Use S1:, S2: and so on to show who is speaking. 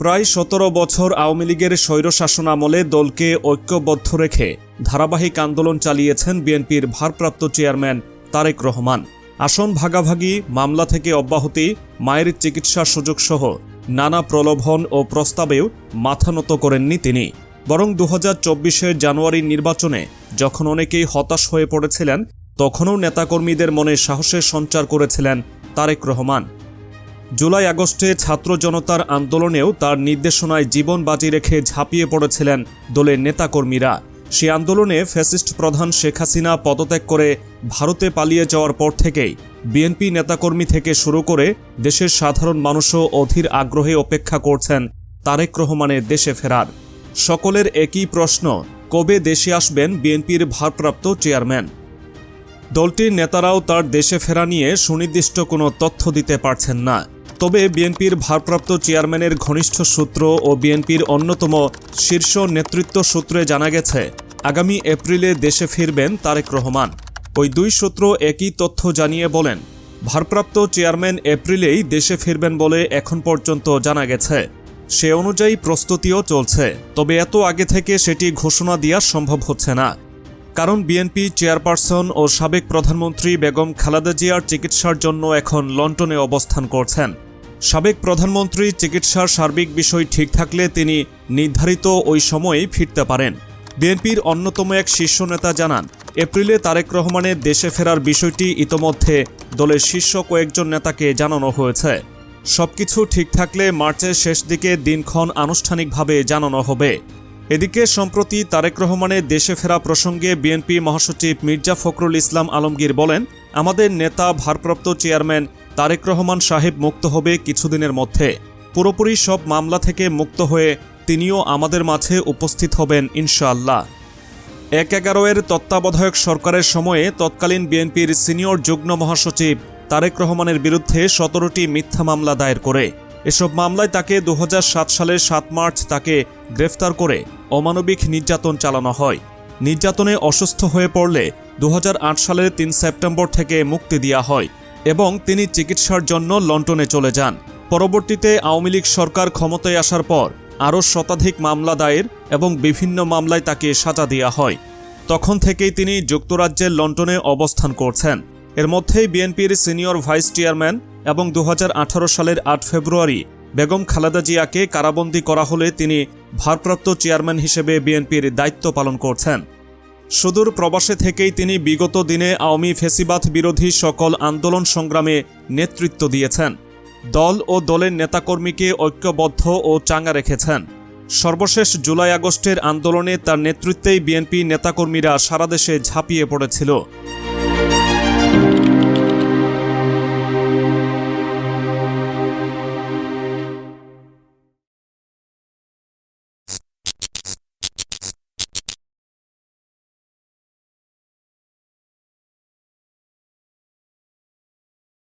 S1: প্রায় সতেরো বছর আওয়ামী লীগের স্বৈরশাসন আমলে দলকে ঐক্যবদ্ধ রেখে ধারাবাহিক আন্দোলন চালিয়েছেন বিএনপির ভারপ্রাপ্ত চেয়ারম্যান তারেক রহমান। আসন ভাগাভাগি, মামলা থেকে অব্যাহতি, মায়ের চিকিৎসার সুযোগ সহ নানা প্রলোভন ও প্রস্তাবেও মাথা নত করেননি তিনি। বরং দু হাজার জানুয়ারির নির্বাচনে যখন অনেকেই হতাশ হয়ে পড়েছিলেন, তখনও নেতাকর্মীদের মনে সাহসের সঞ্চার করেছিলেন তারেক রহমান। জুলাই আগস্টে ছাত্র জনতার আন্দোলনেও তার নির্দেশনায় জীবন বাজি রেখে ঝাঁপিয়ে পড়েছিলেন দলের নেতাকর্মীরা। সে আন্দোলনে ফ্যাসিস্ট প্রধান শেখ হাসিনা পদত্যাগ করে ভারতে পালিয়ে যাওয়ার পর থেকেই বিএনপি নেতাকর্মী থেকে শুরু করে দেশের সাধারণ মানুষও অধীর আগ্রহে অপেক্ষা করছেন তারেক রহমানের দেশে ফেরার। সকলের একই প্রশ্ন, কবে দেশে আসবেন বিএনপির ভারপ্রাপ্ত চেয়ারম্যান? দলটির নেতারাও তার দেশে ফেরা নিয়ে সুনির্দিষ্ট কোনো তথ্য দিতে পারছেন না। তবে বিএনপির ভারপ্রাপ্ত চেয়ারম্যানের ঘনিষ্ঠ সূত্র ও বিএনপির অন্যতম শীর্ষ নেতৃত্ব সূত্রে জানা গেছে, আগামী এপ্রিলে দেশে ফিরবেন তারেক রহমান। ওই দুই সূত্র একই তথ্য জানিয়ে বলেন, ভারপ্রাপ্ত চেয়ারম্যান এপ্রিলেই দেশে ফিরবেন বলে এখন পর্যন্ত জানা গেছে। সে অনুযায়ী প্রস্তুতিও চলছে, তবে এত আগে থেকে সেটি ঘোষণা দেওয়া সম্ভব হচ্ছে না। কারণ বিএনপি চেয়ারপারসন ও সাবেক প্রধানমন্ত্রী বেগম খালেদা জিয়ার চিকিৎসার জন্য এখন লন্ডনে অবস্থান করছেন। সাবেক প্রধানমন্ত্রী চিকিৎসার সার্বিক বিষয় ঠিক থাকলে তিনি নির্ধারিত ওই সময়েই ফিরতে পারেন। বিএনপির অন্যতম এক শীর্ষ নেতা জানান, এপ্রিলে তারেক রহমানের দেশে ফেরার বিষয়টি ইতোমধ্যে দলের শীর্ষ কয়েকজন নেতাকে জানানো হয়েছে। সবকিছু ঠিক থাকলে মার্চের শেষ দিকে দিনক্ষণ আনুষ্ঠানিকভাবে জানানো হবে। এদিকে সম্প্রতি তারেক রহমানের দেশে ফেরা প্রসঙ্গে বিএনপি মহাসচিব মির্জা ফখরুল ইসলাম আলমগীর বলেন, আমাদের নেতা ভারপ্রাপ্ত চেয়ারম্যান তারেক রহমান সাহেব মুক্ত হবে কিছুদিনের মধ্যে। পুরোপুরি সব মামলা থেকে মুক্ত হয়ে তিনিও আমাদের মাঝে উপস্থিত হবেন ইনশাআল্লাহ। এক এগারো এর তত্ত্বাবধায়ক সরকারের সময়ে তৎকালীন বিএনপির সিনিয়র যুগ্ম মহাসচিব তারেক রহমানের বিরুদ্ধে সতেরোটি মিথ্যা মামলা দায়ের করে। এসব মামলায় তাকে দু হাজার সাত সালের সাত মার্চ তাকে গ্রেফতার করে অমানবিক নির্যাতন চালানো হয়। নির্যাতনে অসুস্থ হয়ে পড়লে দু হাজার আট সালের তিন সেপ্টেম্বর থেকে মুক্তি দেওয়া হয়। এবং তিনি চিকিৎসার জন্য লন্ডনে চলে যান। পরবর্তীতে আওয়ামী লীগ সরকার ক্ষমতায় আসার পর আরও শতাধিক মামলা দায়ের এবং বিভিন্ন মামলায় তাকে সাজা দেওয়া হয়। তখন থেকেই তিনি যুক্তরাজ্যের লন্ডনে অবস্থান করছেন। এর মধ্যেই বিএনপির সিনিয়র ভাইস চেয়ারম্যান এবং দু হাজার আঠারো সালের আট ফেব্রুয়ারি বেগম খালেদা জিয়াকে কারাবন্দী করা হলে তিনি ভারপ্রাপ্ত চেয়ারম্যান হিসেবে বিএনপির দায়িত্ব পালন করছেন। সুদূর প্রবাসে থেকেই তিনি বিগত দিনে আওয়ামী ফেসিবাদ বিরোধী সকল আন্দোলন সংগ্রামে নেতৃত্ব দিয়েছেন। দল ও দলের নেতাকর্মীকে ঐক্যবদ্ধ ও চাঙ্গা রেখেছেন। সর্বশেষ জুলাই আগস্টের আন্দোলনে তার নেতৃত্বেই বিএনপি নেতাকর্মীরা সারাদেশে ঝাঁপিয়ে পড়েছিল।